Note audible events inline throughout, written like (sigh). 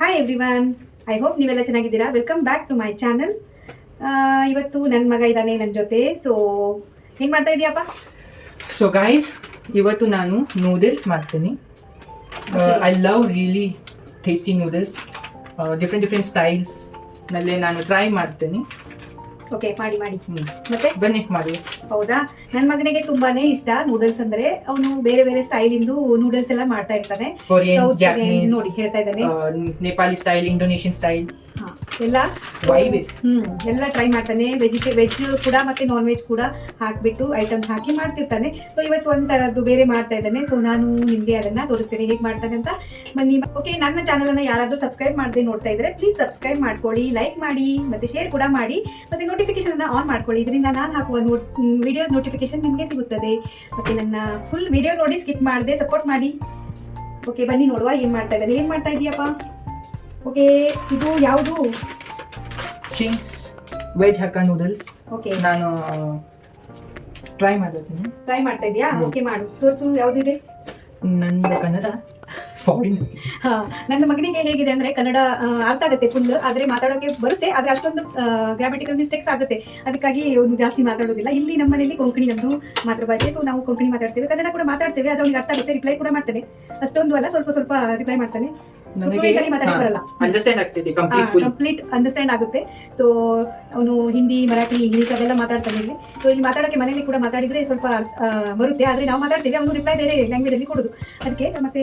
Hi everyone I hope ನೀವೆಲ್ಲ ಚೆನ್ನಾಗಿದ್ದೀರಾ? Welcome back to my channel ಇವತ್ತು ನನ್ನ ಮಗ ಇದ್ದಾನೆ ನನ್ನ ಜೊತೆ. ಸೊ ಏನು ಮಾಡ್ತಾ ಇದೀಯಪ್ಪ ಸೊ ಗಾಯ್ಸ್ ಇವತ್ತು ನಾನು ನೂಡಲ್ಸ್ ಮಾಡ್ತೀನಿ. I love really tasty noodles different different styles ನಲ್ಲೇ ನಾನು ಟ್ರೈ ಮಾಡ್ತೀನಿ. ಓಕೆ ಮಾಡಿ ಮಾಡಿ. ಮತ್ತೆ? ಬನ್ನಿ ಮಾಡಿ. ಹೌದಾ? ನನ್ನ ಮಗನಿಗೆ ತುಂಬಾನೇ ಇಷ್ಟ ನೂಡಲ್ಸ್ ಅಂದ್ರೆ ಅವನು ಬೇರೆ ಬೇರೆ ಸ್ಟೈಲ್ ಇಂದು ನೂಡಲ್ಸ್ ಎಲ್ಲ ಮಾಡ್ತಾ ಇರ್ತಾನೆ. ನೋಡಿ ಹೇಳ್ತಾ ಇದ್ದಾನೆ. ನೇಪಾಳಿ ಸ್ಟೈಲ್ ಇಂಡೋನೇಷಿಯನ್ ಸ್ಟೈಲ್ ಎಲ್ಲ. ಹ್ಮ್ ಎಲ್ಲ ಟ್ರೈ ಮಾಡ್ತಾನೆ. ವೆಜಿಟೇ ವೆಜ್ ಕೂಡ ಮತ್ತೆ ನಾನ್ ವೆಜ್ ಕೂಡ ಹಾಕ್ಬಿಟ್ಟು ಐಟಮ್ಸ್ ಹಾಕಿ ಮಾಡ್ತಿರ್ತಾನೆ. ಸೊ ಇವತ್ತು ಒಂಥರದ್ದು ಬೇರೆ ಮಾಡ್ತಾ ಇದ್ದಾನೆ. ಸೊ ನಾನು ನಿಮಗೆ ಅದನ್ನ ತೋರಿಸ್ತೇನೆ. ಹೇಗೆ ಮಾಡ್ತಾನೆ ಅಂತ ಬನ್ನಿ. ಓಕೆ ನನ್ನ ಚಾನಲ್ ಅನ್ನ ಯಾರಾದ್ರೂ ಸಬ್ಸ್ಕ್ರೈಬ್ ಮಾಡದೆ ನೋಡ್ತಾ ಇದ್ರೆ ಪ್ಲೀಸ್ ಸಬ್ಸ್ಕ್ರೈಬ್ ಮಾಡ್ಕೊಳ್ಳಿ ಲೈಕ್ ಮಾಡಿ ಮತ್ತೆ ಶೇರ್ ಕೂಡ ಮಾಡಿ ಮತ್ತೆ ನೋಟಿಫಿಕೇಶನ್ ಅನ್ನ ಆನ್ ಮಾಡ್ಕೊಳ್ಳಿ. ಇದರಿಂದ ನಾನು ಹಾಕುವ ವಿಡಿಯೋಸ್ ನೋಟಿಫಿಕೇಶನ್ ನಿಮಗೆ ಸಿಗುತ್ತದೆ. ಮತ್ತೆ ನನ್ನ ಫುಲ್ ವಿಡಿಯೋ ನೋಡಿ ಸ್ಕಿಪ್ ಮಾಡದೆ ಸಪೋರ್ಟ್ ಮಾಡಿ. ಓಕೆ ಬನ್ನಿ ನೋಡುವ ಏನ್ ಮಾಡ್ತಾ ಇದ್ದಾನೆ. ಏನ್ ಮಾಡ್ತಾ ಇದೀಯಪ್ಪ? ಓಕೆ ಇದು ಯಾವುದು? Ching's veg hakka noodles. Okay. ನಾನು ಟ್ರೈ ಮಾಡ್ತೀನಿ ಟ್ರೈ ಮಾಡ್ತಾ ಇದೆಯಾ? ಓಕೆ ಮಾಡು. ತೋರಿಸು ಇದೆ? ನನ್ನ ಕನ್ನಡ ಫಾರಿನ್ ಹಾ ನನ್ನ ಮಗನಿಗೆ ಹೇಗಿದೆ ಅಂದ್ರೆ ಕನ್ನಡ ಅರ್ಥ ಆಗುತ್ತೆ ಫುಲ್ ಆದ್ರೆ ಮಾತಾಡೋಕೆ ಬರುತ್ತೆ ಆದ್ರೆ ಅಷ್ಟೊಂದು ಗ್ರಾಮೆಟಿಕಲ್ ಮಿಸ್ಟೇಕ್ಸ್ ಆಗುತ್ತೆ. ಅದಕ್ಕಾಗಿ ಅವನು ಜಾಸ್ತಿ ಮಾತಾಡೋದಿಲ್ಲ. ಇಲ್ಲಿ ನಮ್ಮ ಮನೆಯಲ್ಲಿ ಕೊಂಕಣಿ ನಮ್ದು ಮಾತೃಭಾಷೆ ಸೊ ನಾವು ಕೊಂಕಣಿ ಮಾತಾಡ್ತೇವೆ. ಕನ್ನಡ ಕೂಡ ಮಾತಾಡ್ತೇವೆ ಆದ್ರೆ ಅವ್ನಿಗೆ ಅರ್ಥ ಆಗುತ್ತೆ ರಿಪ್ಲೈ ಕೂಡ ಮಾಡ್ತೇನೆ ಅಷ್ಟೊಂದು ಅಲ್ಲ ಸ್ವಲ್ಪ ಸ್ವಲ್ಪ ರಿಪ್ಲೈ ಮಾಡ್ತಾನೆ. ನನಗೆ fluent ಬರಲ್ಲ. ಅಂಡರ್ಸ್ಟ್ಯಾಂಡ್ ಆಗ್ತಿದೆ ಕಂಪ್ಲೀಟ್ ಕಂಪ್ಲೀಟ್ ಅಂಡರ್ಸ್ಟ್ಯಾಂಡ್ ಆಗುತ್ತೆ. ಸೊ ಅವನು ಹಿಂದಿ ಮರಾಠಿ ಇಂಗ್ಲಿಷ್ ಅದೆಲ್ಲ ಮಾತಾಡ್ತಾನೆ ಇಲ್ಲಿ. ಸೊ ಇಲ್ಲಿ ಮಾತಾಡೋಕೆ ಮನೇಲಿ ಕೂಡ ಮಾತಾಡಿದ್ರೆ ಸ್ವಲ್ಪ ಬರುತ್ತೆ. ಆದ್ರೆ ನಾವು ಮಾತಾಡ್ತೀವಿ ಅವನು ರಿಪ್ಲೈ ಬೇರೆ ಲ್ಯಾಂಗ್ವೇಜ್ ಅಲ್ಲಿ ಕೊಡೋದು. ಅದಕ್ಕೆ ಮತ್ತೆ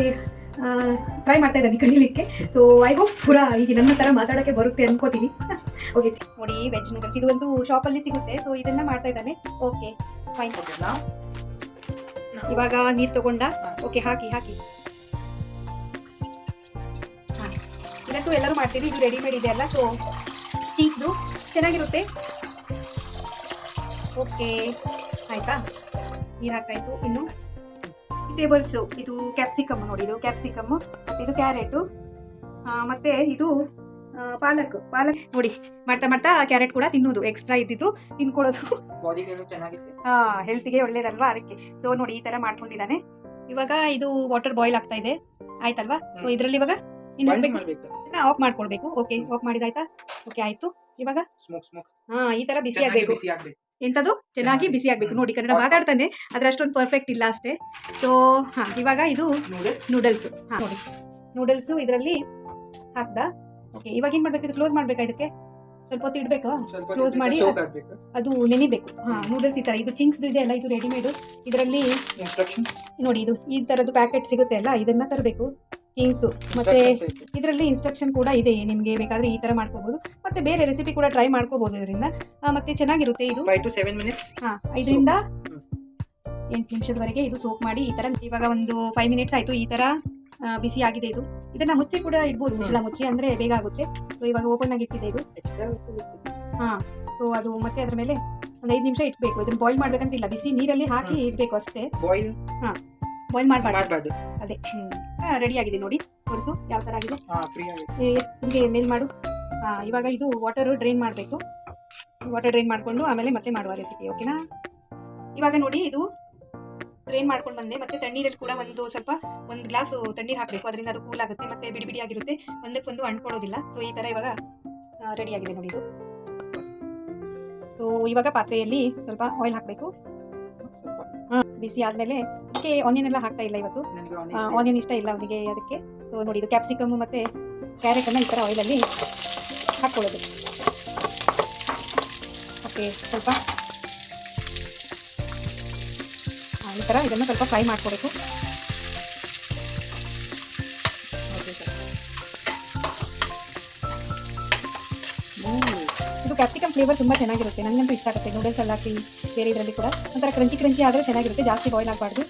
ಟ್ರೈ ಮಾಡ್ತಾ ಇದ್ದಾನೆ ಕಲೀಲಿಕ್ಕೆ. ಸೊ ಐ ಹೋಪ್ ಪುರಾ ಈಗ ನನ್ನ ತರ ಮಾತಾಡೋಕೆ ಬರುತ್ತೆ ಅನ್ಕೋತೀನಿ. (laughs) ಓಕೆ ನೋಡಿ ವೆಜ್ ನೂಡಲ್ಸ್ ಇದು ಒಂದು ಶಾಪಲ್ಲಿ ಸಿಗುತ್ತೆ. ಸೊ ಇದನ್ನ ಮಾಡ್ತಾ ಇದ್ದಾನೆ. ಓಕೆ ಫೈನ್ ಇವಾಗ ನೀರು ತಗೊಂಡ? ಓಕೆ ಹಾಕಿ ಹಾಕಿ. ಇದಕ್ಕೂ ಎಲ್ಲರೂ ಮಾಡ್ತೀವಿ. ಇದು ರೆಡಿಮೇಡ್ ಇದೆ ಅಲ್ಲ ಸೊ ಚೀಸ್ದು ಚೆನ್ನಾಗಿರುತ್ತೆ. ಓಕೆ ಆಯ್ತಾ? ನೀರು ಹಾಕಾಯ್ತು ಇನ್ನು ಟೇಬಲ್ಸು ಇದು ಕ್ಯಾಪ್ಸಿಕಮ್ ನೋಡಿ ಇದು ಕ್ಯಾಪ್ಸಿಕಮ್ ಮತ್ತೆ ಇದು ಕ್ಯಾರೆಟು ಮತ್ತೆ ಇದು ಪಾಲಕ್. ಪಾಲಕ್ ನೋಡಿ ಮಾಡ್ತಾ ಮಾಡ್ತಾ ಕ್ಯಾರೆಟ್ ಕೂಡ ತಿನ್ನೋದು. ಎಕ್ಸ್ಟ್ರಾ ಇದ್ದಿದ್ದು ಹೆಲ್ತಿಗೆ ಹಾ ಹೆಲ್ತಿಗೆ ಒಳ್ಳೇದಲ್ವಾ ಅದಕ್ಕೆ. ಸೊ ನೋಡಿ ಈ ತರ ಮಾಡ್ಕೊಂಡಿದ್ದಾನೆ. ಇವಾಗ ಇದು ವಾಟರ್ ಬಾಯ್ಲ್ ಆಗ್ತಾ ಇದೆ. ಆಯ್ತಲ್ವಾ? ಸೊ ಇದರಲ್ಲಿ ಇವಾಗ ಇನ್ನು ಆಫ್ ಮಾಡ್ಕೊಳ್ಬೇಕು. Okay of ಮಾಡಿದಾಯ್ತಾ? ಓಕೆ ಆಯ್ತು. ಇವಾಗ? ಸ್ಮೋಕ್ ಸ್ಮೋಕ್ ಹಾ ಈ ತರ ಬಿಸಿ ಆಗ್ಬೇಕು. ಎಂತದು ಚೆನ್ನಾಗಿ ಬಿಸಿ ಆಗ್ಬೇಕು. ನೋಡಿ ಕನ್ನಡ ಮಾತಾಡ್ತಾನೆ. ಆದ್ರೆ ಅಷ್ಟೊಂದು ಪರ್ಫೆಕ್ಟ್ ಇಲ್ಲ ಅಷ್ಟೇ. ಸೊ ಹಾ ಇವಾಗ ಇದು ನೂಡಲ್ಸ್ ಹಾ ನೋಡಿ. ನೂಡಲ್ಸ್ ಇದರಲ್ಲಿ ಹಾಕ್ದ. ಓಕೆ ಇವಾಗ ಏನ್ ಮಾಡ್ಬೇಕು? ಇದು ಕ್ಲೋಸ್ ಮಾಡ್ಬೇಕಾ ಇದಕ್ಕೆ? ಸ್ವಲ್ಪ ಹೊತ್ತು ಇಡ್ಬೇಕು? ಕ್ಲೋಸ್ ಮಾಡಿ- ಅದು ನೆನಿಬೇಕು. ಹಾ ನೂಡಲ್ಸ್ ಈ ತರ. ಇದು ಚಿಂಗ್ಸ್ ಇದೆ ಅಲ್ಲ ಇದು ರೆಡಿಮೇಡ್ ಇದರಲ್ಲಿ ನೋಡಿ ಇದು ಈ ತರದ್ದು ಪ್ಯಾಕೆಟ್ ಸಿಗುತ್ತೆ ಅಲ್ಲ ಇದನ್ನ ತರಬೇಕು. ಚಿಂಗ್ಸ್ ಮತ್ತೆ ಇದರಲ್ಲಿ ಇನ್ಸ್ಟ್ರಕ್ಷನ್ ಕೂಡ ಇದೆ. ನಿಮಗೆ ಬೇಕಾದ್ರೆ ಈ ತರ ಮಾಡ್ಕೋಬಹುದು ಮತ್ತೆ ಬೇರೆ ರೆಸಿಪಿ ಕೂಡ ಟ್ರೈ ಮಾಡ್ಕೋಬಹುದು ಇದರಿಂದ. ಮತ್ತೆ ಚೆನ್ನಾಗಿರುತ್ತೆ ಇದು. ಫೈವ್ ಟು ಸೆವೆನ್ ಮಿನಿಟ್ಸ್ ಹಾ ಐದರಿಂದ ಹ್ಮ್. ಎಂಟು ನಿಮಿಷದವರೆಗೆ ಇದು ಸೋಪ್ ಮಾಡಿ ಈ ತರ. ಇವಾಗ ಒಂದು ಫೈವ್ ಮಿನಿಟ್ಸ್ ಆಯ್ತು ಈ ತರ ಬಿಸಿ ಆಗಿದೆ ಇದು. ಇದನ್ನ ಮುಚ್ಚಿ ಕೂಡ ಇಡ್ಬೋದು. ಮುಚ್ಚಳ ಮುಚ್ಚಿ ಅಂದ್ರೆ ಬೇಗ ಆಗುತ್ತೆ. ಸೊ ಇವಾಗ ಓಪನ್ ಆಗಿ ಇಟ್ಟಿದೆ ಇದು. ಹಾ. ಸೊ ಅದು ಮತ್ತೆ ಅದ್ರ ಮೇಲೆ ಒಂದು ಐದು ನಿಮಿಷ ಇಟ್ಬೇಕು ಇದನ್ನ ಬಾಯ್ಲ್ ಮಾಡ್ಬೇಕಂತಿಲ್ಲ. ಬಿಸಿ ನೀರಲ್ಲಿ ಹಾಕಿ ಇಡಬೇಕು ಅಷ್ಟೇ. ಬಾಯ್ಲ್ ಬಾಯ್ಲ್ ಮಾಡ್ಬಾರ್ದು. ಅದೇ. ರೆಡಿ ಆಗಿದೆ ನೋಡಿ. ತೋರಿಸು ಯಾವ ತರ ಆಗಿದೆ. ಹಿಂಗೆ ಮೇಲ್ ಮಾಡು. ಇವಾಗ ಇದು ವಾಟರ್ ಡ್ರೈನ್ ಮಾಡಬೇಕು. ವಾಟರ್ ಡ್ರೈನ್ ಮಾಡಿಕೊಂಡು ಆಮೇಲೆ ಮತ್ತೆ ಮಾಡುವ ರೆಸಿಪಿ ಓಕೆನಾ ಇವಾಗ ನೋಡಿ ಇದು ಡ್ರೈನ್ ಮಾಡ್ಕೊಂಡು ಬಂದೆ. ಮತ್ತೆ ತಣ್ಣೀರಲ್ಲಿ ಕೂಡ ಒಂದು ಸ್ವಲ್ಪ ಒಂದು ಗ್ಲಾಸು ತಣ್ಣೀರು ಹಾಕಬೇಕು. ಅದರಿಂದ ಅದು ಕೂಲ್ ಆಗುತ್ತೆ ಮತ್ತೆ ಬಿಡಿ ಬಿಡಿ ಆಗಿರುತ್ತೆ. ಒಂದಕ್ಕೊಂದು ಅಂಟ್ಕೊಳ್ಳೋದಿಲ್ಲ. ಸೊ ಈ ಥರ ಇವಾಗ ರೆಡಿ ಆಗಿದೆ ನೋಡಿ ಇದು. ಸೊ ಇವಾಗ ಪಾತ್ರೆಯಲ್ಲಿ ಸ್ವಲ್ಪ ಆಯಿಲ್ ಹಾಕಬೇಕು. ಬಿಸಿ ಆದಮೇಲೆ ಅದಕ್ಕೆ ಆನಿಯನ್ ಎಲ್ಲ ಹಾಕ್ತಾ ಇಲ್ಲ ಇವತ್ತು. ಆನಿಯನ್ ಇಷ್ಟ ಇಲ್ಲ. ಅವನಿಗೆ ಅದಕ್ಕೆ. ಸೊ ನೋಡಿ ಇದು ಕ್ಯಾಪ್ಸಿಕಮ್ ಮತ್ತು ಕ್ಯಾರೆಟನ್ನು ಈ ಥರ ಆಯಿಲಲ್ಲಿ ಹಾಕ್ಕೊಳ್ಳೋದು ಓಕೆ ಸ್ವಲ್ಪ. ಈ ಥರ ಇದನ್ನು ಸ್ವಲ್ಪ ಫ್ರೈ ಮಾಡ್ಕೋಬೇಕು. ಇದು ಕ್ಯಾಪ್ಸಿಕಮ್ ಫ್ಲೇವರ್ ತುಂಬ ಚೆನ್ನಾಗಿರುತ್ತೆ. ನನಗಂತೂ ಇಷ್ಟ ಆಗುತ್ತೆ. ನೂಡಲ್ಸ್ ಎಲ್ಲ ಹಾಕಿ ಬೇರೆ ಇದರಲ್ಲಿ ಕೂಡ ಒಂಥರ ಕ್ರಂಚಿ ಕ್ರಂಚಿ ಆದರೆ ಚೆನ್ನಾಗಿರುತ್ತೆ. ಜಾಸ್ತಿ ಬಾಯ್ಲ್ ಆಗಬಾರ್ದು.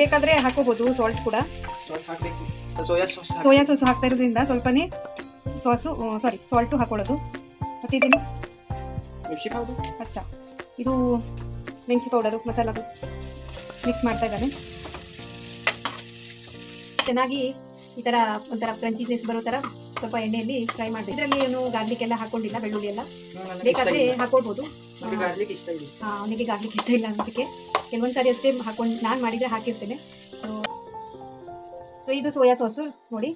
ಬೇಕಾದರೆ ಹಾಕೋಬೋದು ಸಾಲ್ಟ್ ಕೂಡ. ಸೋಯಾ ಸಾಸ್ ಸೋಯಾ ಸಾಸ್ ಹಾಕ್ತಾ ಇರೋದ್ರಿಂದ ಸ್ವಲ್ಪನೇ ಸಾಸು ಸಾರಿ ಸಾಲ್ಟು ಹಾಕೊಳ್ಳೋದು. ಮತ್ತು ಇದೇನು ಮಿರ್ಚಿ ಪೌಡರ್ ಅಚ್ಚ. ಇದು ಮೆಣಸು ಪೌಡರು ಮಸಾಲದು ಮಿಕ್ಸ್ ಮಾಡ್ತಾ ಇದ್ದಾನೆ. ಚೆನ್ನಾಗಿ ಈ ಥರ ಒಂಥರ ಕ್ರಂಚಿನೆಸ್ ಬರೋ ಥರ ಸ್ವಲ್ಪ ಎಣ್ಣೆಯಲ್ಲಿ ಫ್ರೈ ಮಾಡಿ ಇದರಲ್ಲಿ ಏನು ಗಾರ್ಲಿಕ್ ಎಲ್ಲ ಹಾಕೊಂಡಿಲ್ಲ ಬೆಳ್ಳುಳ್ಳಿ ಎಲ್ಲ. ಬೇಕಾದರೆ ಹಾಕೊಳ್ಬೋದು. ಅವನಿಗೆ ಗಾರ್ಲಿಕ್ ಇಷ್ಟ ಇಲ್ಲ ಅನ್ನೋದಕ್ಕೆ. ಕೆಲವೊಂದು ಸಾರಿ ಅಷ್ಟೇ ಹಾಕೊಂಡು ನಾನು ಮಾಡಿದರೆ ಹಾಕಿರ್ತೇನೆ. ಸೊ ಸೊ ಇದು ಸೋಯಾ ಸಾಸು ನೋಡಿ.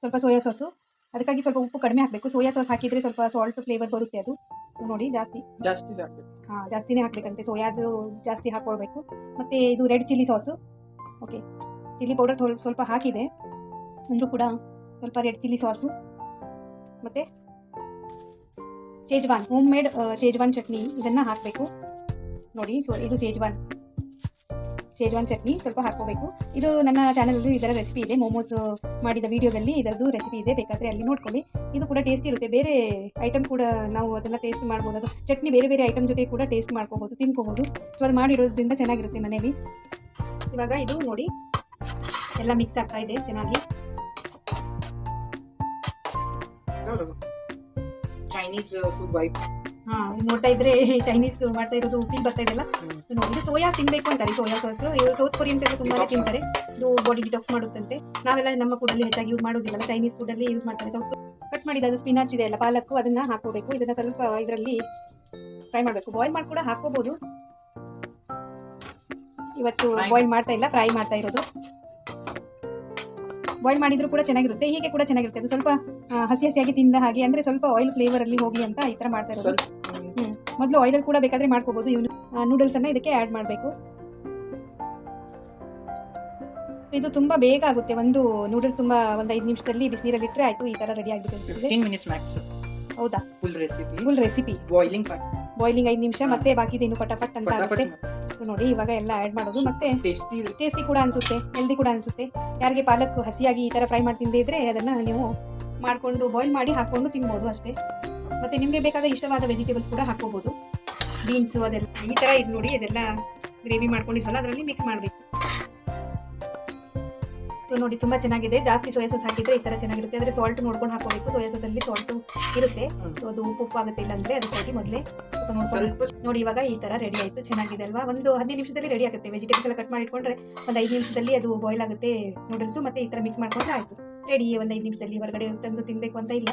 ಸ್ವಲ್ಪ ಸೋಯಾ ಸಾಸು. ಅದಕ್ಕಾಗಿ ಸ್ವಲ್ಪ ಉಪ್ಪು ಕಡಿಮೆ ಹಾಕಬೇಕು. ಸೋಯಾ ಸಾಸ್ ಹಾಕಿದರೆ ಸ್ವಲ್ಪ ಸಾಲ್ಟ್ ಫ್ಲೇವರ್ ಬರುತ್ತೆ ಅದು. ನೋಡಿ ಜಾಸ್ತಿ. ಜಾಸ್ತಿ ಹಾಂ ಜಾಸ್ತಿನೇ ಹಾಕಬೇಕಂತೆ. ಸೋಯಾದು ಜಾಸ್ತಿ ಹಾಕ್ಕೊಳ್ಬೇಕು ಮತ್ತು ಇದು red chilli sauce. Okay chilli powder ಸ್ವಲ್ಪ ಸ್ವಲ್ಪ ಹಾಕಿದೆ. ಅಂದರೂ ಕೂಡ ಸ್ವಲ್ಪ ರೆಡ್ ಚಿಲ್ಲಿ ಸಾಸು. ಮತ್ತು Schezwan home made Schezwan. Chutney ಹಾಕಬೇಕು. ನೋಡಿ ಸೊ ಇದು ಶೇಜ್ವಾನ್ ಶೇಜ್ವಾನ್ ಚಟ್ನಿ ಸ್ವಲ್ಪ ಹಾಕ್ಕೋಬೇಕು. ಇದು ನನ್ನ ಚಾನಲಲ್ಲಿ ಇದರ ರೆಸಿಪಿ ಇದೆ. ಮೋಮೋಸ್ ಮಾಡಿದ ವೀಡಿಯೋದಲ್ಲಿ ಇದರದ್ದು ರೆಸಿಪಿ ಇದೆ. ಬೇಕಾದರೆ ಅಲ್ಲಿ ನೋಡ್ಕೊಳ್ಳಿ. ಇದು ಕೂಡ ಟೇಸ್ಟಿ ಇರುತ್ತೆ. ಬೇರೆ ಐಟಮ್ ಕೂಡ ನಾವು ಅದನ್ನು ಟೇಸ್ಟ್ ಮಾಡ್ಬೋದು. ಅದು ಚಟ್ನಿ ಬೇರೆ ಬೇರೆ ಐಟಮ್ ಜೊತೆ ಕೂಡ ಟೇಸ್ಟ್ ಮಾಡ್ಕೋಬೋದು ತಿನ್ಕೋಬೋದು. ಸೊ ಅದು ಮಾಡಿರೋದ್ರಿಂದ ಚೆನ್ನಾಗಿರುತ್ತೆ ಮನೇಲಿ ಇವಾಗ ಇದು ನೋಡಿ ಎಲ್ಲ ಮಿಕ್ಸ್ ಆಗ್ತಾ ಇದೆ ಚೆನ್ನಾಗಿ. ಚೈನೀಸ್ ಫುಡ್ ವೈಪ್ ಹಾಂ ನೋಡ್ತಾ ಇದ್ರೆ ಚೈನೀಸ್ ಮಾಡ್ತಾ ಇರೋದು ಉಪ್ಪಿನ ಬರ್ತಾ ಇದೆಲ್ಲ ಇದು ಸೋಯಾ ತಿನ್ಬೇಕು ಅಂತಾರೆ ಸೋಯಾ ಸಾಸ್. ಇವರು ಸೌತ್ ಕೊರಿಯನ್ಸ್ ಎಲ್ಲ ತುಂಬಾ ತಿಂತಾರೆ. ಇದು ಬಾಡಿ ಡಿಟಾಕ್ಸ್ ಮಾಡುತ್ತಂತೆ. ನಾವೆಲ್ಲ ನಮ್ಮ ಫುಡಲ್ಲಿ ಹೆಚ್ಚಾಗಿ ಯೂಸ್ ಮಾಡೋದಿಲ್ಲ ಚೈನೀಸ್ ಫುಡಲ್ಲಿ ಯೂಸ್ ಮಾಡ್ತಾರೆ. ಸೌತ್ ಕಟ್ ಮಾಡಿದ ಅದು ಸ್ಪಿನಾಚ್ ಇದೆ ಅಲ್ಲ ಪಾಲಕ್ಕು ಅದನ್ನ ಹಾಕೋಬೇಕು ಇದನ್ನ ಸ್ವಲ್ಪ ಇದರಲ್ಲಿ ಫ್ರೈ ಮಾಡಬೇಕು. ಬಾಯ್ಲ್ ಮಾಡಿ ಕೂಡ ಹಾಕೋಬಹುದು ಇವತ್ತು ಬಾಯ್ಲ್ ಮಾಡ್ತಾ ಇಲ್ಲ ಫ್ರೈ ಮಾಡ್ತಾ ಇರೋದು. ಬಾಯ್ಲ್ ಮಾಡಿದ್ರು ಕೂಡ ಚೆನ್ನಾಗಿರುತ್ತೆ. ಹೀಗೆ ಕೂಡ ಚೆನ್ನಾಗಿರುತ್ತೆ. ಅದು ಸ್ವಲ್ಪ ಹಸಿ ಹಸಿಯಾಗಿ ತಿಂದ ಹಾಗೆ ಅಂದ್ರೆ ಸ್ವಲ್ಪ ಆಯಿಲ್ ಫ್ಲೇವರ್ ಅಲ್ಲಿ ಹೋಗಿ ಅಂತ ಈ ತರ ಮಾಡ್ತಾ ಇರೋದು. ಮೊದಲು ಆಯಿಲಲ್ಲಿ ಕೂಡ ಬೇಕಾದ್ರೆ ಮಾಡ್ಕೋಬಹುದು ಇವನು ನೂಡಲ್ಸ್ ಅನ್ನ ಇದಕ್ಕೆ ಆ್ಯಡ್ ಮಾಡಬೇಕು. ಇದು ತುಂಬಾ ಬೇಗ ಆಗುತ್ತೆ. ಒಂದು ನೂಡಲ್ಸ್ ತುಂಬಾ ಒಂದು ಐದು ನಿಮಿಷದಲ್ಲಿ ಬಿಸಿನೀರಲ್ಲಿ ಇಟ್ಟರೆ ಆಯ್ತು. ಈ ತರ ರೆಡಿ ಆಗಿಬಿಟ್ಟಿದೆ. 15 ಮಿನಿಟ್ಸ್ ಮ್ಯಾಕ್ಸ್ ಹೌದಾ? Full recipe full recipe boiling boiling ಐದು ನಿಮಿಷ ಮತ್ತೆ ಬಾಕಿದೇನು ಪಟಪಟ್ ಅಂತ ಆಗುತ್ತೆ. ನೋಡಿ ಇವಾಗ ಎಲ್ಲ ಆ್ಯಡ್ ಮಾಡೋದು ಮತ್ತೆ ಟೇಸ್ಟಿ ಟೇಸ್ಟಿ ಕೂಡ ಅನ್ಸುತ್ತೆ ಹೆಲ್ದಿ ಕೂಡ ಅನ್ಸುತ್ತೆ. ಯಾರಿಗೆ ಪಾಲಕ್ ಹಸಿಯಾಗಿ ಈ ತರ ಫ್ರೈ ಮಾಡಿ ತಿಂದೇ ಇದ್ರೆ ಅದನ್ನ ನೀವು ಮಾಡ್ಕೊಂಡು ಬಾಯ್ಲ್ ಮಾಡಿ ಹಾಕೊಂಡು ತಿನ್ಬೋದು ಅಷ್ಟೇ. ಮತ್ತೆ ನಿಮಗೆ ಬೇಕಾದ ಇಷ್ಟವಾದ ವೆಜಿಟೇಬಲ್ಸ್ ಕೂಡ ಹಾಕೋಬಹುದು ಬೀನ್ಸು ಅದೆಲ್ಲ ಈ ತರ ಇದು ನೋಡಿ ಅದೆಲ್ಲ ಗ್ರೇವಿ ಮಾಡ್ಕೊಂಡಿದ್ವಲ್ಲ ಅದರಲ್ಲಿ ಮಿಕ್ಸ್ ಮಾಡಬೇಕು. ಸೊ ನೋಡಿ ತುಂಬಾ ಚೆನ್ನಾಗಿದೆ. ಜಾಸ್ತಿ ಸೋಯಾ ಸಾಸ್ ಹಾಕಿದ್ರೆ ಈ ತರ ಚೆನ್ನಾಗಿರುತ್ತೆ. ಅಂದ್ರೆ ಸಾಲ್ಟ್ ನೋಡ್ಕೊಂಡು ಹಾಕೋಬೇಕು ಸೋಯಾ ಸಾಸ್ ಅಲ್ಲಿ ಸಾಲ್ಟ್ ಇರುತ್ತೆ. ಸೊ ಅದು ಉಪ್ಪು ಉಪ್ಪು ಆಗುತ್ತೆ ಇಲ್ಲ ಅಂದ್ರೆ ಅದಕ್ಕಾಗಿ ಮೊದಲೇ ಸ್ವಲ್ಪ ನೋಡ್ಕೊಂಡು ನೋಡಿ ಇವಾಗ ಈ ತರ ರೆಡಿ ಆಯ್ತು. ಚೆನ್ನಾಗಿದೆ ಅಲ್ವಾ? ಒಂದು ಹದಿನೈದು ನಿಮಿಷದಲ್ಲಿ ರೆಡಿ ಆಗುತ್ತೆ. ವೆಜಿಟೇಬಲ್ಸ್ ಎಲ್ಲ ಕಟ್ ಮಾಡಿ ಇಟ್ಕೊಂಡ್ರೆ ಒಂದು ಐದು ನಿಮಿಷದಲ್ಲಿ ಅದು ಬಾಯ್ಲ್ ಆಗುತ್ತೆ ನೂಡಲ್ಸ್ ಮತ್ತೆ ಈ ತರ ಮಿಕ್ಸ್ ಮಾಡ್ಕೊಂಡ್ರೆ ಆಯ್ತು. ರೆಡಿ ಒಂದು ಐದು ನಿಮಿಷದಲ್ಲಿ ಹೊರಗಡೆ ತಂದು ತಿನ್ಬೇಕು ಅಂತ ಇಲ್ಲ.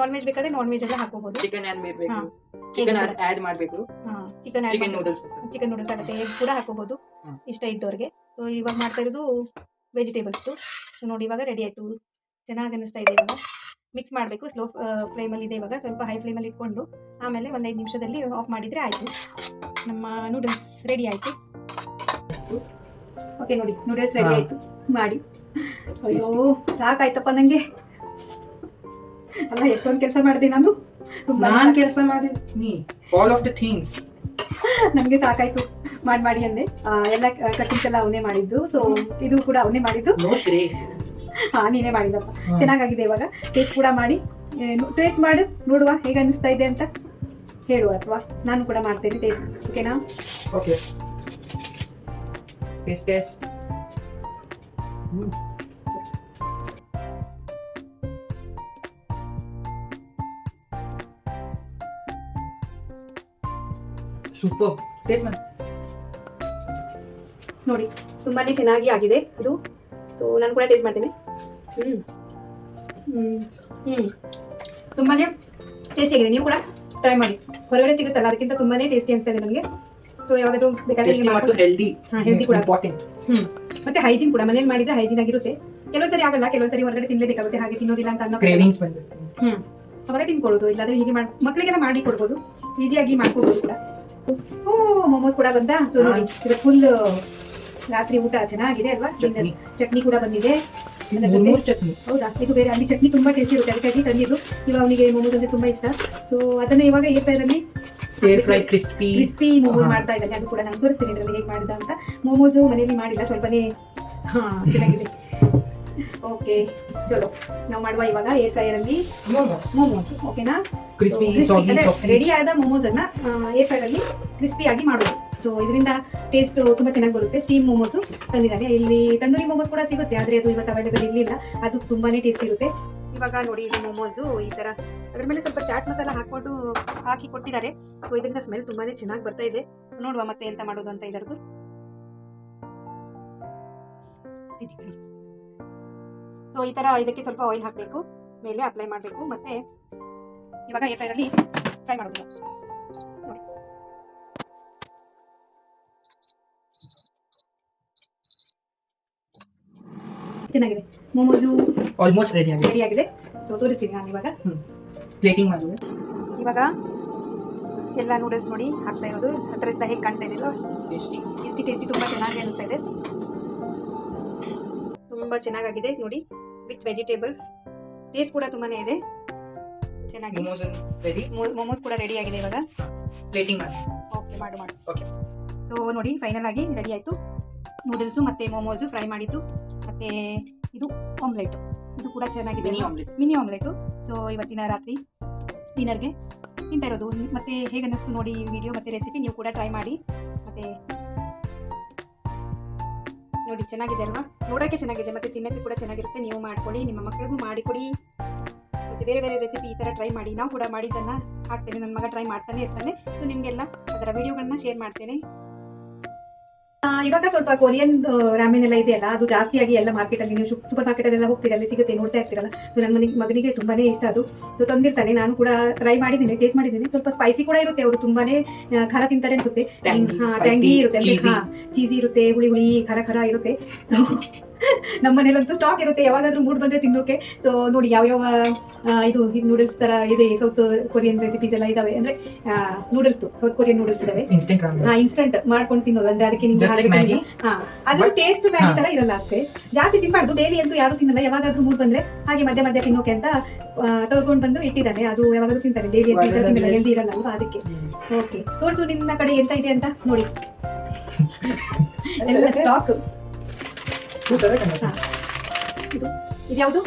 ನಾನ್ ವೆಜ್ ಬೇಕಾದ್ರೆ ನಾನ್ ವೆಜ್ ಎಲ್ಲ ಹಾಕೋಬಹುದು ಮಾಡಬೇಕು? ಚಿಕನ್ ನೂಡಲ್ಸ್ ಚಿಕನ್ ನೂಡಲ್ಸ್ ಆಗುತ್ತೆ. ಎಗ್ ಕೂಡ ಹಾಕೋಬಹುದು ಇಷ್ಟ ಇದ್ದವ್ರಿಗೆ. ಸೊ ಇವಾಗ ಮಾಡ್ತಾ ಇರೋದು ವೆಜಿಟೇಬಲ್ಸ್ ಸೊ ನೋಡಿ ಇವಾಗ ರೆಡಿ ಆಯಿತು. ಚೆನ್ನಾಗಿ ಅನ್ನಿಸ್ತಾ ಇದೆ ಇವಾಗ. ಮಿಕ್ಸ್ ಮಾಡಬೇಕು ಸ್ಲೋ ಫ್ಲೇಮಲ್ಲಿ ಇದೆ ಇವಾಗ. ಸ್ವಲ್ಪ ಹೈ ಫ್ಲೇಮಲ್ಲಿ ಇಟ್ಕೊಂಡು ಆಮೇಲೆ ಒಂದೈದು ನಿಮಿಷದಲ್ಲಿ ಆಫ್ ಮಾಡಿದರೆ ಆಯಿತು. ನಮ್ಮ ನೂಡಲ್ಸ್ ರೆಡಿ ಆಯಿತು. ಓಕೆ ನೋಡಿ ನೂಡಲ್ಸ್ ರೆಡಿ. ಆಯಿತು. ಮಾಡಿ. ಅಯ್ಯೋ ಸಾಕಾಯ್ತಪ್ಪ ನನಗೆ ಅಲ್ಲ ಎಷ್ಟೊಂದು ಕೆಲಸ ಮಾಡಿದೆ ನಾನು? ನಾನು ಕೆಲಸ ಮಾಡಿ ಆಲ್ ಆಫ್ ದ ಥಿಂಗ್ಸ್ ನಮಗೆ ಸಾಕಾಯ್ತು. ಮಾಡಿ ಮಾಡಿ ಅಂದೆ. ಎಲ್ಲ ಕಟ್ಟಿಂಗ್ಸ್ ಎಲ್ಲ ಅವನೇ ಮಾಡಿದ್ದು. ಸೊ ಇದು ಕೂಡ ಅವನೇ ಮಾಡಿದ್ದು. ಹಾ ನೀನೇ ಮಾಡಿದಪ್ಪ ಚೆನ್ನಾಗಾಗಿದೆ ಇವಾಗ. ಟೇಸ್ಟ್ ಕೂಡ ಮಾಡಿ. ಟೇಸ್ಟ್ ಮಾಡು ನೋಡುವ ಹೇಗೆ ಅನಿಸ್ತಾ ಇದೆ ಅಂತ ಹೇಳುವ ಅಥವಾ ನಾನು ಕೂಡ ಮಾಡ್ತೇನೆ ಟೇಸ್ಟ್ ಓಕೆನಾ okay taste taste super taste ಮಾಡಿ. ನೋಡಿ ತುಂಬಾನೇ ಚೆನ್ನಾಗಿ ಆಗಿದೆ ಇದು. ಸೊ ನಾನು ಕೂಡ ಟೇಸ್ಟ್ ಮಾಡ್ತೇನೆ. ಹ್ಮ್. ಹ್ಮ್. ತುಂಬಾನೇ ಟೇಸ್ಟಿ ಆಗಿದೆ. ನೀವು ಕೂಡ ಟ್ರೈ ಮಾಡಿ. ಹೊರಗಡೆ ಸಿಗುತ್ತಲ್ಲ ಅದಕ್ಕಿಂತ ತುಂಬಾನೇ ಟೇಸ್ಟಿ ಅನಿಸ್ತಾ ಇದೆ ನನಗೆ ಸೊ ಯಾವಾಗಾದ್ರೂ ಬೇಕಾದ್ರೆ ಹೆಲ್ದಿ ಕೂಡ. Important hmm. ಮತ್ತೆ ಹೈಜೀನ್ ಕೂಡ. ಮನೇಲಿ ಮಾಡಿದ್ರೆ ಹೈಜೀನ್ ಆಗಿರುತ್ತೆ. ಕೆಲವೊಂದ್ಸರಿ ಆಗಲ್ಲ ಕೆಲವೊಂದ್ಸರಿ ಹೊರಗಡೆ ತಿನ್ಲೇಬೇಕಾಗುತ್ತೆ ಹಾಗೆ ತಿನ್ನೋದಿಲ್ಲ ಅಂತ ಅನ್ನೋ ಕ್ರೇವಿಂಗ್ಸ್ ಬಂದಿರುತ್ತೆ. ಹ್ಮ್. ಅವಾಗ ತಿನ್ಕೊಳ್ಳೋದು ಇಲ್ಲಾದ್ರೆ ಹೀಗೆ ಮಾಡಿ ಮಕ್ಕಳಿಗೆಲ್ಲ ಮಾಡಿ ಕೊಡ್ಬೋದು. ಈಸಿಯಾಗಿ ಮಾಡ್ಕೋಬಹುದು ಕೂಡ. ಓ ಮೊಮೋಸ್ ಕೂಡ ಬಂದ? ಸೊ ನೋಡಿ ಇದು ಫುಲ್ ರಾತ್ರಿ ಊಟ ಚೆನ್ನಾಗಿದೆ ಅಲ್ವಾ? ಚಟ್ನಿ. ಕೂಡ ಬಂದಿದೆ. ಹೌದಾ? ಇದು ಬೇರೆ ಅಲ್ಲಿ ಚಟ್ನಿ ತುಂಬಾ ಟೇಸ್ಟಿ ಇರುತ್ತೆ. ಅದಕ್ಕಾಗಿ ತಂದಿದ್ದು. ಇವಾಗ ಅವನಿಗೆ ಮೊಮೋಸ್ ಅಂದ್ರೆ ತುಂಬಾ ಇಷ್ಟ. ಸೊ ಅದನ್ನ ಇವಾಗ ಏರ್ ಫ್ರೈ ಅಲ್ಲಿ ಕ್ರಿಸ್ಪಿ ಕ್ರಿಸ್ಪಿ ಮೊಮೋಸ್ ಮಾಡ್ತಾ ಇದ್ದಾನೆ. ಅದು ಕೂಡ ನಾನು ತೋರಿಸ್ತೀನಿ ಇದರಲ್ಲಿ ಹೇಗೆ ಮಾಡಿದ ಅಂತ. ಮೊಮೋಸ್ ಮನೇಲಿ ಮಾಡಿಲ್ಲ. ಸ್ವಲ್ಪನೇ ಹಾ. ಚೆನ್ನಾಗಿದೆ. ಓಕೆ ಚಲೋ. ನಾವು ಮಾಡುವ ಇವಾಗ ಏರ್ ಫ್ರೈಯರ್ ಅಲ್ಲಿ ಮೋಮೋಸ್ ಓಕೆನಾ ರೆಡಿ ಆದ ಮೊಮೋಸ್ ಅನ್ನ ಏರ್ ಫ್ರೈ ಅಲ್ಲಿ ಕ್ರಿಸ್ಪಿ ಆಗಿ ಮಾಡೋದು. ಸೊ ಇದರಿಂದ ಟೇಸ್ಟ್ ತುಂಬಾ ಚೆನ್ನಾಗಿ ಬರುತ್ತೆ. ಸ್ಟೀಮ್ ಮೊಮೋಸ್ ತಂದಿದ್ದಾನೆ ಇಲ್ಲಿ ತಂದೂರಿ ಮೊಮೋಸ್ ಕೂಡ ಸಿಗುತ್ತೆ, ಆದ್ರೆ ಅದು ಇವತ್ತು ಅವೈಲೇಬಲ್ ಇರಲಿಲ್ಲ. ಅದು ತುಂಬಾನೇ ಟೇಸ್ಟ್ ಇರುತ್ತೆ. ಇವಾಗ ನೋಡಿ, ಇದು ಮೊಮೋಸು ಈ ತರ. ಅದ್ರ ಮೇಲೆ ಸ್ವಲ್ಪ ಚಾಟ್ ಮಸಾಲ ಹಾಕೊಂಡು ಹಾಕಿ ಕೊಟ್ಟಿದ್ದಾರೆ. ಸೊ ಇದರಿಂದ ಸ್ಮೆಲ್ ತುಂಬಾನೇ ಚೆನ್ನಾಗಿ ಬರ್ತಾ ಇದೆ. ನೋಡುವ ಮತ್ತೆ ಎಂತ ಮಾಡೋದು ಅಂತ ಇದರದು ಸೊ ಈ ತರ ಇದಕ್ಕೆ ಸ್ವಲ್ಪ ಆಯಿಲ್ ಹಾಕಬೇಕು. ಮೇಲೆ ಅಪ್ಲೈ ಮಾಡಬೇಕು. ಮತ್ತೆ ಇವಾಗ ಏರ್ ಫ್ರೈರಲ್ಲಿ ಫ್ರೈ ಮಾಡೋದು. ಚೆನ್ನಾಗಿದೆ. ಮೊಮೋಸು ಆಲ್ಮೋಸ್ಟ್ ರೆಡಿ ಆಗಿದೆ. ರೆಡಿ ಆಗಿದೆ. ಸೊ ತೋರಿಸ್ತೀನಿ ನಾನು ಇವಾಗ. ಪ್ಲೇಟಿಂಗ್ ಮಾಡೋದು ಇವಾಗ ಎಲ್ಲ ನೂಡಲ್ಸ್ ನೋಡಿ ಹಾಕ್ತಾ ಇರೋದು. ಹತ್ತಿರದಿಂದ ಹೇಗೆ ಕಾಣ್ತಾ ಇದೆಯಲ್ಲ ಟೇಸ್ಟಿ ಟೇಸ್ಟಿ ಟೇಸ್ಟಿ ತುಂಬ ಚೆನ್ನಾಗಿ ಅನಿಸ್ತಾ ಇದೆ. ತುಂಬ ಚೆನ್ನಾಗಾಗಿದೆ ನೋಡಿ. ವಿತ್ ವೆಜಿಟೇಬಲ್ಸ್ ಟೇಸ್ಟ್ ಕೂಡ ತುಂಬಾ ಇದೆ. ಚೆನ್ನಾಗಿ ರೆಡಿ ಮೊಮೋಸ್ ಕೂಡ ರೆಡಿ ಆಗಿದೆ ಇವಾಗ. ಪ್ಲೇಟಿಂಗ್ ಮಾಡಿ. ಓಕೆ ಮಾಡು ಮಾಡು. ಓಕೆ ಸೊ ನೋಡಿ ಫೈನಲ್ ಆಗಿ ರೆಡಿ ಆಯಿತು. ನೂಡಲ್ಸು ಮತ್ತು ಮೊಮೋಸು ಫ್ರೈ ಮಾಡಿದ್ದು. ಮತ್ತು ಇದು ಆಮ್ಲೆಟ್ ಇದು ಕೂಡ ಚೆನ್ನಾಗಿದೆ ಮಿನಿ ಆಮ್ಲೆಟ್ ಸೊ ಇವತ್ತಿನ ರಾತ್ರಿ ಡಿನ್ನರ್ಗೆ ತಿಂತ ಇರೋದು. ಮತ್ತೆ ಹೇಗೆ ಅನ್ನಿಸ್ತು ನೋಡಿ ಈ ವಿಡಿಯೋ ಮತ್ತೆ ರೆಸಿಪಿ ನೀವು ಕೂಡ ಟ್ರೈ ಮಾಡಿ. ಮತ್ತೆ ನೋಡಿ ಚೆನ್ನಾಗಿದೆ ಅಲ್ವಾ? ನೋಡೋಕೆ ಚೆನ್ನಾಗಿದೆ ಮತ್ತೆ ತಿನ್ನಕ್ಕೆ ಕೂಡ ಚೆನ್ನಾಗಿರುತ್ತೆ. ನೀವು ಮಾಡ್ಕೊಳ್ಳಿ ನಿಮ್ಮ ಮಕ್ಕಳಿಗೂ ಮಾಡಿಕೊಡಿ. ಮತ್ತೆ ಬೇರೆ ಬೇರೆ ರೆಸಿಪಿ ಈ ಥರ ಟ್ರೈ ಮಾಡಿ. ನಾವು ಕೂಡ ಮಾಡಿದ್ದನ್ನು ಹಾಕ್ತೇನೆ. ನನ್ನ ಮಗ ಟ್ರೈ ಮಾಡ್ತಾನೆ ಇರ್ತಾನೆ. ಸೊ ನಿಮಗೆಲ್ಲ ಅದರ ವೀಡಿಯೋಗಳನ್ನ ಶೇರ್ ಮಾಡ್ತೇನೆ. ಇವಾಗ ಸ್ವಲ್ಪ ಕೊರಿಯನ್ ರಾಮೆನ್ ಎಲ್ಲ ಇದೆಯಲ್ಲ ಅದು ಜಾಸ್ತಿಯಾಗಿ ಎಲ್ಲ ಮಾರ್ಕೆಟ್ ಅಲ್ಲಿ ನೀವು ಸೂಪರ್ ಮಾರ್ಕೆಟ್ ಅಲ್ಲೆಲ್ಲ ಹೋಗ್ತೀರಾ ಅಲ್ಲಿ ಸಿಗುತ್ತೆ ನೋಡ್ತಾ ಇರ್ತೀರಲ್ಲ. ಸೊ ನನ್ನ ಮನೆ ಮಗನಿಗೆ ತುಂಬಾನೇ ಇಷ್ಟ ಅದು. ಸೊ ತಂದಿರ್ತಾನೆ ನಾನು ಕೂಡ ಟ್ರೈ ಮಾಡಿದ್ದೀನಿ ಟೇಸ್ಟ್ ಮಾಡಿದ್ದೀನಿ. ಸ್ವಲ್ಪ ಸ್ಪೈಸಿ ಕೂಡ ಇರುತ್ತೆ ಅವರು ತುಂಬಾನೇ ಖಾರ ತಿಂತಾರೆ ಅನ್ಸುತ್ತೆ. ಹಾ ಟ್ಯಾಂಗಿ ಇರುತ್ತೆ ಹಾ ಚೀಸಿ ಇರುತ್ತೆ ಹುಳಿ ಹುಳಿ ಖರ ಖರ ಇರುತ್ತೆ. ಸೊ ನಮ್ಮ ಮನೇಲಂತೂ ಸ್ಟಾಕ್ ಇರುತ್ತೆ ಯಾವಾಗಾದ್ರೂ ಮೂಡ್ ಬಂದ್ರೆ ತಿನ್ನೋಕೆ. ಸೊ ನೋಡಿ ಯಾವ್ಯಾವ ಯಾವ ಇದು ನೂಡಲ್ಸ್ ತರ ಇದೆ ಸೌತ್ ಕೊರಿಯನ್ ರೆಸಿಪೀಸ್ ಎಲ್ಲ ಇದಾವೆ. ಅಂದ್ರೆ ನೂಡಲ್ಸ್ ಸೌತ್ ಕೊರಿಯನ್ ನೂಡಲ್ಸ್ ಇದಾವೆ. ಇನ್ಸ್ಟೆಂಟ್ ಇನ್ಸ್ಟಂಟ್ ಮಾಡ್ಕೊಂಡು ತಿನ್ನೋದು. ಅಂದ್ರೆ ಅದಕ್ಕೆ ನಿಮ್ಗೆ? ಹಾ ಅದ್ರ ಟೇಸ್ಟ್ ಮ್ಯಾಗಿ. ತರ ಇರಲ್ಲ ಅಷ್ಟೇ. ಜಾಸ್ತಿ ತಿನ್ಬಾರ್ದು. ಡೈಲಿ ಅಂತೂ ಯಾರು ತಿನ್ನಲ್ಲ. ಯಾವಾಗಾದ್ರೂ ಮೂಡ್ ಬಂದ್ರೆ ಹಾಗೆ ಮಧ್ಯ ಮಧ್ಯ ತಿನ್ನೋಕೆ ಅಂತ ತಗೊಂಡ್ ಬಂದು ಇಟ್ಟಿದ್ದಾನೆ ಅದು ಯಾವಾಗಾದ್ರೂ ತಿಂತಾರೆ. ಡೈಲಿ. ತಿನ್ನಲ್ಲ. ಹೆಲ್ದಿ ಇರಲ್ಲ ಅಲ್ವಾ ಅದಕ್ಕೆ. ಓಕೆ ತೋರಿಸು ನಿನ್ನ ಕಡೆ ಎಂತ ಇದೆ ಅಂತ ನೋಡಿ. (laughs) ಎಲ್ಲ ಸ್ಟಾಕ್ ಇದು? ಯಾವುದು?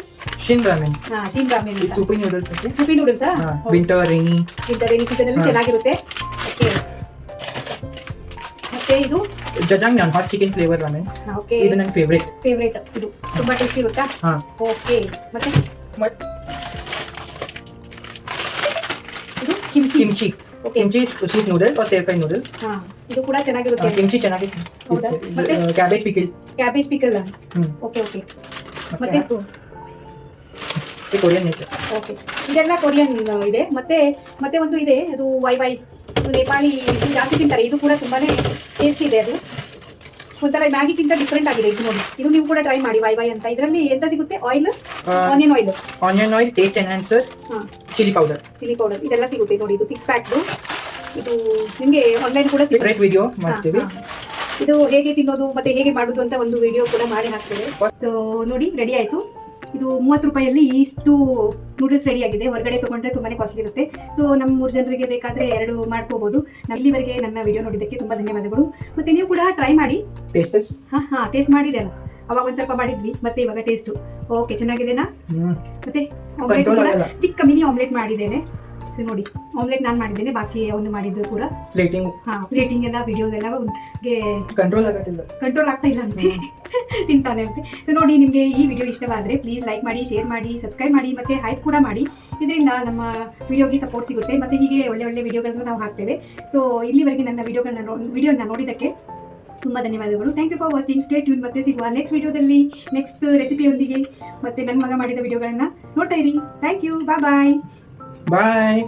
ಶಿನ್ ರಾಮೆನ್ ಹಾ Shin ramen soupy noodles soupy noodles winter rainy winter rainy season ಅಲ್ಲಿ ಚೆನ್ನಾಗಿರುತ್ತೆ. ಓಕೆ ಮತ್ತೆ ಇದು? ಜಜಾಂಗ್ ನಾನ್ hot chicken flavour ramen okay ಇದು ನನ್ನ ಫೇವ್ರೆಟ್ ಫೇವ್ರೆಟ್ ಇದು ತುಂಬಾ ಟೇಸ್ಟಿ ಇರುತ್ತಾ? ಹಾ. ಓಕೆ ಮತ್ತೆ? ಮತ್ ಇದು? Kimchi kimchi kimchi sweet noodles or safe fry noodles ಹಾ ಇದು ಕೂಡ ಚೆನ್ನಾಗಿರುತ್ತೆ. ಕಿಮ್ಚಿ ಚೆನ್ನಾಗಿರುತ್ತೆ. ಹೌದಾ? ಮತ್ತೆ? Cabbage pickle cabbage pickle hmm. Okay okay ಮತ್ತೆ? ಕೊರಿಯನ್ ನೇಚರ್ ಓಕೆ ಇದೆಲ್ಲ ಕೊರಿಯನ್ ಇದೆ. ಮತ್ತೆ ಮತ್ತೆ ಒಂದು ಇದೆ. ಅದು ವೈ ವೈ. ಇದು ನೇಪಾಳಿ ಇದು ಜಾಸ್ತಿ ತಿಂತಾರೆ. ಇದು ಕೂಡ ತುಂಬಾನೇ ಟೇಸ್ಟಿ ಇದೆ ಅದು. ಒಂಥರ ಮ್ಯಾಗಿಗಿಂತ ಡಿಫ್ರೆಂಟ್ ಆಗಿದೆ. ಇದು ನೋಡಿ. ಇದು ನೀವು ಕೂಡ ಟ್ರೈ ಮಾಡಿ ವೈ ವೈ ಅಂತ. ಇದರಲ್ಲಿ ಎಂತ ಸಿಗುತ್ತೆ? Oil onion oil onion oil taste enhancer ಹಾಂ. ಚಿಲ್ಲಿ ಪೌಡರ್ ಚಿಲ್ಲಿ ಪೌಡರ್ ಇದೆಲ್ಲ ಸಿಗುತ್ತೆ ನೋಡಿ ಇದು ಸಿಕ್ಸ್ ಪ್ಯಾಕ್ದು ಇದು ನಿಮಗೆ ಆನ್ಲೈನ್ ಕೂಡ ಸಿಗುತ್ತೆ. ಸೆಪರೇಟ್ ವಿಡಿಯೋ ಮಾಡ್ತೀವಿ. ಇದು ಹೇಗೆ ತಿನ್ನೋದು ಮತ್ತೆ ಹೇಗೆ ಮಾಡೋದು ಅಂತ ಒಂದು ವಿಡಿಯೋ ಕೂಡ ಮಾಡಿ ಹಾಕ್ತೇವೆ. ಸೊ ನೋಡಿ ರೆಡಿ ಆಯ್ತು. ಇದು ಮೂವತ್ತು ರೂಪಾಯಲ್ಲಿ ಇಷ್ಟು ನೂಡಲ್ಸ್ ರೆಡಿ ಆಗಿದೆ. ಹೊರಗಡೆ ತಗೊಂಡ್ರೆ ತುಂಬಾ ಕಾಸ್ಟ್ಲಿ ಇರುತ್ತೆ. ಸೊ ನಮ್ಮ ಮೂರು ಜನರಿಗೆ ಬೇಕಾದ್ರೆ ಎರಡು ಮಾಡ್ಕೋಬಹುದು ಇಲ್ಲಿವರೆಗೆ ನನ್ನ ವಿಡಿಯೋ ನೋಡಿದ್ದಕ್ಕೆ ತುಂಬಾ ಧನ್ಯವಾದಗಳು. ಮತ್ತೆ ನೀವು ಕೂಡ ಟ್ರೈ ಮಾಡಿ. ಟೇಸ್ಟಸ್ ಹಾ ಹಾ ಟೇಸ್ಟ್ ಮಾಡಿದೆ ಅಲ್ಲ. ಅವಾಗ ಒಂದ್ ಸ್ವಲ್ಪ ಮಾಡಿದ್ವಿ ಮತ್ತೆ ಇವಾಗ ಟೇಸ್ಟು ಓಕೆ ಚೆನ್ನಾಗಿದೆನಾ? ಮತ್ತೆ? ಚಿಕ್ಕ ಮಿನಿ ಆಮ್ಲೆಟ್ ಮಾಡಿದ್ದೇನೆ. ಸೊ ನೋಡಿ ಆಮ್ಲೆಟ್ ನಾನು ಮಾಡಿದ್ದೇನೆ ಬಾಕಿ ಅವನು ಮಾಡಿದ್ದು ಕೂಡ. ಪ್ಲೇಟಿಂಗ್ ಹಾ ರೇಟಿಂಗ್ ಎಲ್ಲ ವಿಡಿಯೋಸ್ ಎಲ್ಲ ಕಂಟ್ರೋಲ್ ಆಗತ್ತಿಲ್ಲ. ಕಂಟ್ರೋಲ್ ಆಗ್ತಾ ಇಲ್ಲ ಅಂತ. (laughs) ತಿಂತಾನೆ ಅಂತೆ. ಸೊ ನೋಡಿ ನಿಮಗೆ ಈ ವಿಡಿಯೋ ಇಷ್ಟವಾದರೆ ಪ್ಲೀಸ್ ಲೈಕ್ ಮಾಡಿ ಶೇರ್ ಮಾಡಿ ಸಬ್ಸ್ಕ್ರೈಬ್ ಮಾಡಿ ಮತ್ತೆ ಹೈಪ್ ಕೂಡ ಮಾಡಿ. ಇದರಿಂದ ನಮ್ಮ ವಿಡಿಯೋಗೆ ಸಪೋರ್ಟ್ ಸಿಗುತ್ತೆ. ಮತ್ತೆ ಹೀಗೆ ಒಳ್ಳೆ ಒಳ್ಳೆ ವಿಡಿಯೋಗಳನ್ನು ನಾವು ಹಾಕ್ತೇವೆ. ಸೊ ಇಲ್ಲಿವರೆಗೆ ನನ್ನ ವಿಡಿಯೋಗಳನ್ನ ನೋ ವಿಡಿಯೋನ ನೋಡಿದ್ದಕ್ಕೆ ತುಂಬ ಧನ್ಯವಾದಗಳು. Thank you for watching stay tune ಮತ್ತೆ ಸಿಗುವ ನೆಕ್ಸ್ಟ್ ವಿಡಿಯೋದಲ್ಲಿ ನೆಕ್ಸ್ಟ್ ರೆಸಿಪಿಯೊಂದಿಗೆ ಮತ್ತೆ ನನ್ನ ಮಗ ಮಾಡಿದ ವಿಡಿಯೋಗಳನ್ನ ನೋಡ್ತಾ ಇರಿ. Thank you bye bye bye